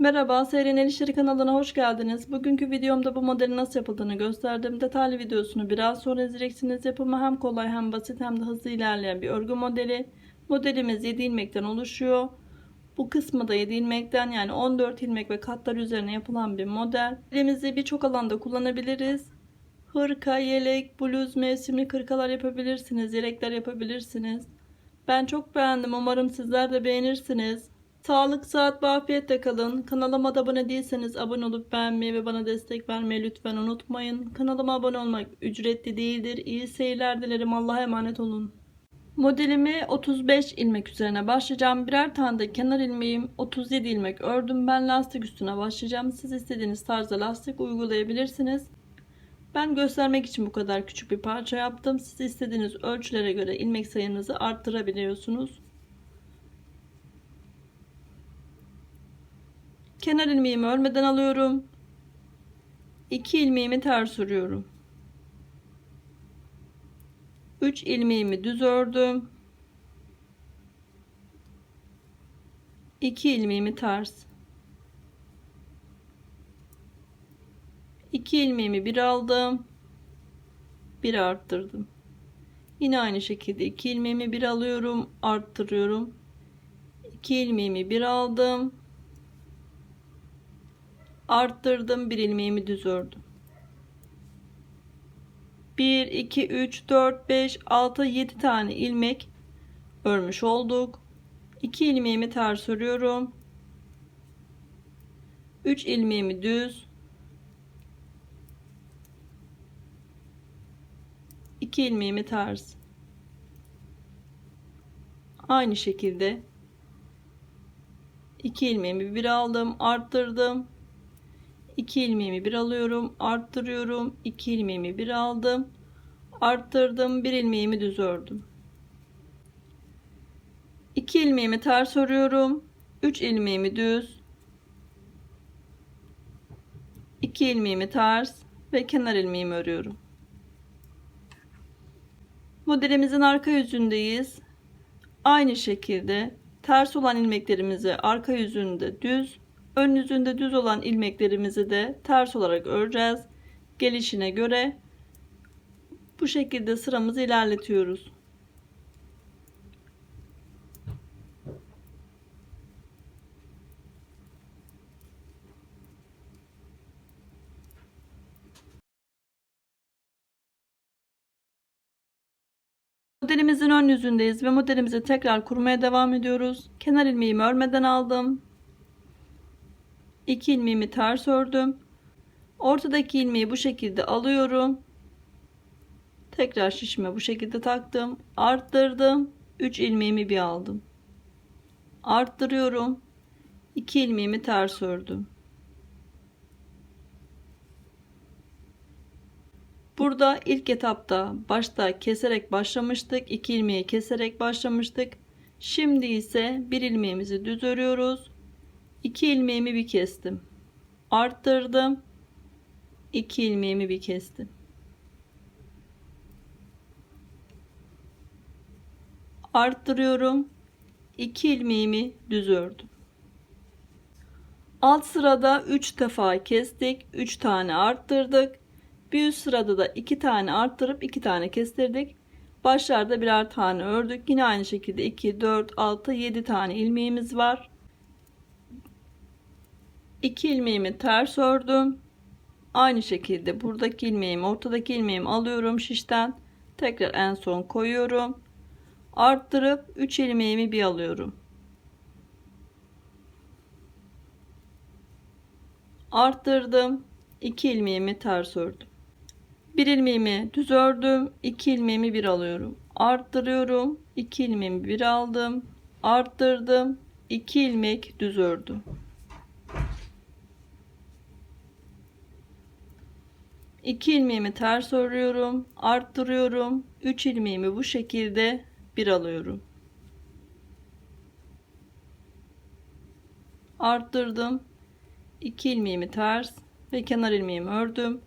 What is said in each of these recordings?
Merhaba, Seyren El İşleri kanalına hoş geldiniz. Bugünkü videomda bu modelin nasıl yapıldığını gösterdim. Detaylı videosunu biraz sonra izleyeceksiniz. Yapımı hem kolay hem basit hem de hızlı ilerleyen bir örgü modeli. Modelimiz 7 ilmekten oluşuyor. Bu kısmı da 7 ilmekten yani 14 ilmek ve katlar üzerine yapılan bir model. Modelimizi birçok alanda kullanabiliriz. Hırka, yelek, bluz, mevsimli kırkalar yapabilirsiniz. Yelekler yapabilirsiniz. Ben çok beğendim. Umarım sizler de beğenirsiniz. Sağlık, saat ve afiyetle kalın. Kanalıma da abone değilseniz abone olup beğenmeyi ve bana destek vermeyi lütfen unutmayın. Kanalıma abone olmak ücretli değildir. İyi seyirler dilerim. Allah'a emanet olun. Modelimi 35 ilmek üzerine başlayacağım. Birer tane de kenar ilmeğim 37 ilmek ördüm. Ben lastik üstüne başlayacağım. Siz istediğiniz tarzda lastik uygulayabilirsiniz. Ben göstermek için bu kadar küçük bir parça yaptım. Siz istediğiniz ölçülere göre ilmek sayınızı arttırabiliyorsunuz. Kenar ilmeğimi örmeden alıyorum. 2 ilmeğimi ters örüyorum. 3 ilmeğimi düz ördüm. 2 ilmeğimi ters. 2 ilmeğimi bir aldım. Bir arttırdım. Yine aynı şekilde 2 ilmeğimi bir alıyorum, arttırıyorum. 2 ilmeğimi bir aldım arttırdım bir ilmeğimi düz ördüm 1 2 3 4 5 6 7 tane ilmek örmüş olduk. 2 ilmeğimi ters örüyorum. 3 ilmeğimi düz. 2 ilmeğimi ters. Aynı şekilde 2 ilmeğimi bir aldım arttırdım 2 ilmeğimi bir alıyorum arttırıyorum. 2 ilmeğimi bir aldım arttırdım. 1 ilmeğimi düz ördüm. 2 ilmeğimi ters örüyorum. 3 ilmeğimi düz. 2 ilmeğimi ters ve kenar ilmeğimi örüyorum. Modelimizin arka yüzündeyiz. Aynı şekilde ters olan ilmeklerimizi arka yüzünde düz ön yüzünde düz olan ilmeklerimizi de ters olarak öreceğiz. Gelişine göre bu şekilde sıramızı ilerletiyoruz. Modelimizin ön yüzündeyiz ve modelimizi tekrar kurmaya devam ediyoruz. Kenar ilmeğimi örmeden aldım. 2 ilmeğimi ters ördüm. Ortadaki ilmeği bu şekilde alıyorum. Tekrar şişime bu şekilde taktım. Arttırdım. 3 ilmeğimi bir aldım. Arttırıyorum. 2 ilmeğimi ters ördüm. Burada ilk etapta başta keserek başlamıştık. 2 ilmeği keserek başlamıştık. Şimdi ise bir ilmeğimizi düz örüyoruz. 2 ilmeğimi bir kestim. Arttırdım. 2 ilmeğimi bir kestim. Arttırıyorum. 2 ilmeğimi düz ördüm. Alt sırada 3 defa kestik. 3 tane arttırdık. Bir üst sırada da 2 tane arttırıp 2 tane kestirdik. Başlarda birer tane ördük. Yine aynı şekilde 2, 4, 6, 7 tane ilmeğimiz var. 2 ilmeğimi ters ördüm. Aynı şekilde buradaki ilmeğimi ortadaki ilmeğimi alıyorum şişten. Tekrar en son koyuyorum. Arttırıp 3 ilmeğimi bir alıyorum. Arttırdım. 2 ilmeğimi ters ördüm. 1 ilmeğimi düz ördüm. 2 ilmeğimi bir alıyorum. Arttırıyorum. 2 ilmeğimi bir aldım. Arttırdım. 2 ilmek düz ördüm. 2 ilmeğimi ters örüyorum arttırıyorum. 3 ilmeğimi bu şekilde bir alıyorum. Arttırdım. 2 ilmeğimi ters ve kenar ilmeğimi ördüm.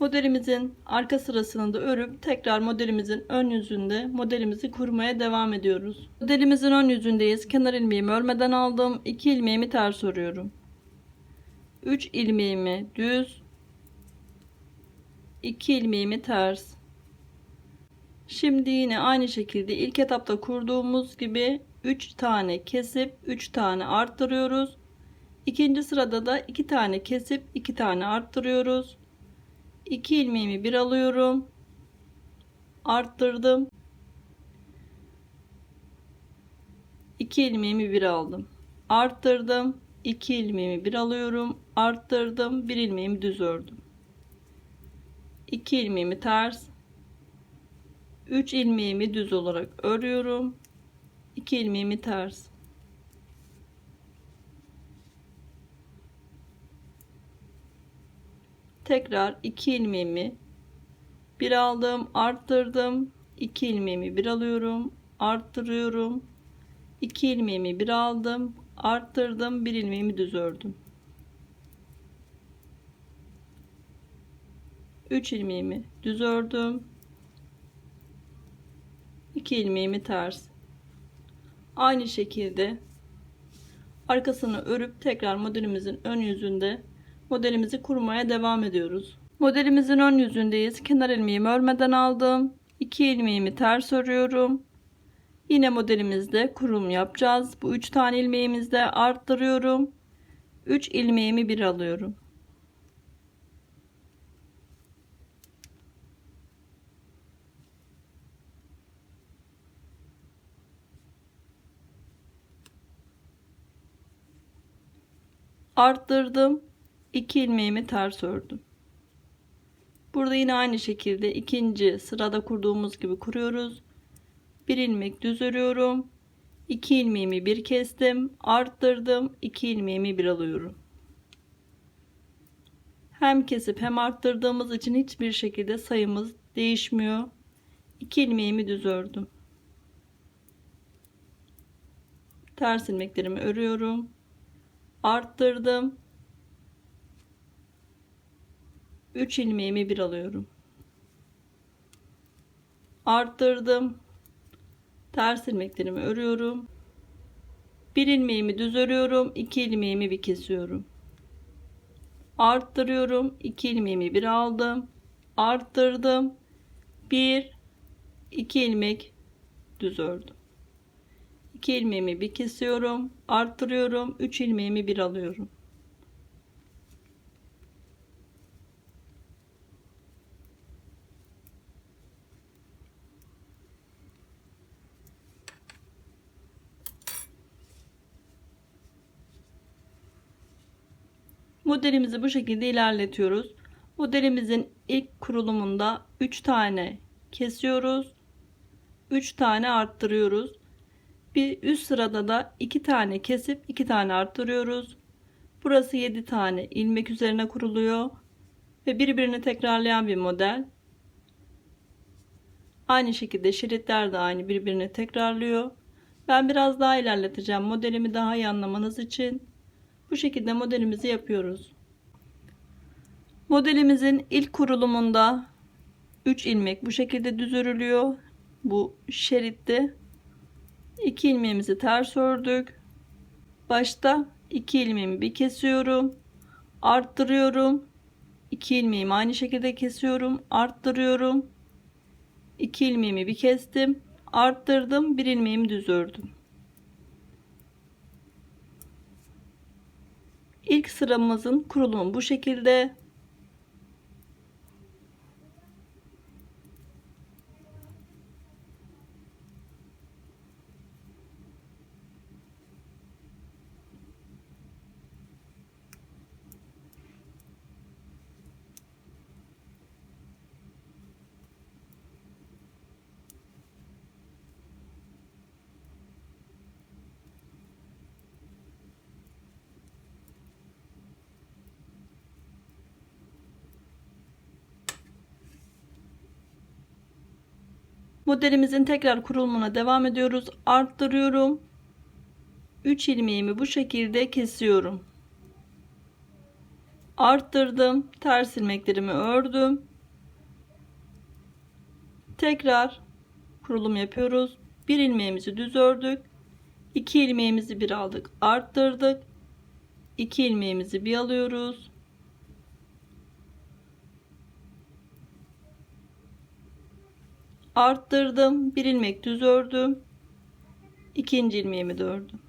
Modelimizin arka sırasını da örüp tekrar modelimizin ön yüzünde modelimizi kurmaya devam ediyoruz. Modelimizin ön yüzündeyiz. Kenar ilmeğimi örmeden aldım. 2 ilmeğimi ters örüyorum. 3 ilmeğimi düz 2 ilmeğimi ters Şimdi yine aynı şekilde ilk etapta kurduğumuz gibi 3 tane kesip 3 tane arttırıyoruz. İkinci sırada da 2 tane kesip 2 tane arttırıyoruz. 2 ilmeğimi bir alıyorum. Arttırdım. 2 ilmeğimi bir aldım. Arttırdım. 2 ilmeğimi bir alıyorum. Arttırdım. 1 ilmeğimi düz ördüm. 2 ilmeğimi ters 3 ilmeğimi düz olarak örüyorum. 2 ilmeğimi ters. Tekrar 2 ilmeğimi bir aldım arttırdım. 2 ilmeğimi bir alıyorum arttırıyorum. 2 ilmeğimi bir aldım arttırdım. 1 ilmeğimi düz ördüm 3 ilmeğimi düz ördüm. 2 ilmeğimi ters. Aynı şekilde arkasını örüp tekrar modelimizin ön yüzünde modelimizi kurmaya devam ediyoruz. Modelimizin ön yüzündeyiz. Kenar ilmeğimi örmeden aldım. 2 ilmeğimi ters örüyorum. Yine modelimizde kurum yapacağız. Bu 3 tane ilmeğimizde arttırıyorum. 3 ilmeğimi bir alıyorum arttırdım. 2 ilmeğimi ters ördüm. Burada yine aynı şekilde ikinci sırada kurduğumuz gibi kuruyoruz. Bir ilmek düz örüyorum. 2 ilmeğimi bir kestim. Arttırdım. 2 ilmeğimi bir alıyorum. Hem kesip hem arttırdığımız için hiçbir şekilde sayımız değişmiyor. 2 ilmeğimi düz ördüm. Ters ilmeklerimi örüyorum arttırdım. 3 ilmeğimi bir alıyorum. Arttırdım. Ters ilmeklerimi örüyorum. Bir ilmeğimi düz örüyorum 2 ilmeğimi bir kesiyorum. Arttırıyorum 2 ilmeğimi bir aldım. Arttırdım 1 2 ilmek düz ördüm 2 ilmeğimi bir kesiyorum arttırıyorum 3 ilmeğimi bir alıyorum. Modelimizi bu şekilde ilerletiyoruz. Modelimizin ilk kurulumunda 3 tane kesiyoruz 3 tane arttırıyoruz bir üst sırada da 2 tane kesip 2 tane arttırıyoruz burası 7 tane ilmek üzerine kuruluyor ve birbirini tekrarlayan bir model aynı şekilde şeritler de aynı birbirini tekrarlıyor ben biraz daha ilerleteceğim modelimi daha iyi anlamanız için bu şekilde modelimizi yapıyoruz. Modelimizin ilk kurulumunda 3 ilmek bu şekilde düz örülüyor. Bu şeritte 2 ilmeğimizi ters ördük. Başta 2 ilmeğimi bir kesiyorum. Arttırıyorum. 2 ilmeğimi aynı şekilde kesiyorum. Arttırıyorum. 2 ilmeğimi bir kestim. Arttırdım. 1 ilmeğimi düz ördüm. İlk sıramızın kurulumu bu şekilde. Modelimizin tekrar kurulumuna devam ediyoruz. Arttırıyorum. 3 ilmeğimi bu şekilde kesiyorum. Arttırdım. Ters ilmeklerimi ördüm. Tekrar kurulum yapıyoruz. Bir ilmeğimizi düz ördük. 2 ilmeğimizi bir aldık. Arttırdık. 2 ilmeğimizi bir alıyoruz. Arttırdım. Bir ilmek düz ördüm. İkinci ilmeğimi de ördüm.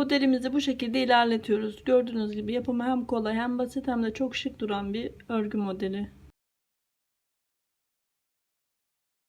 Modelimizi bu şekilde ilerletiyoruz. Gördüğünüz gibi yapımı hem kolay hem basit hem de çok şık duran bir örgü modeli.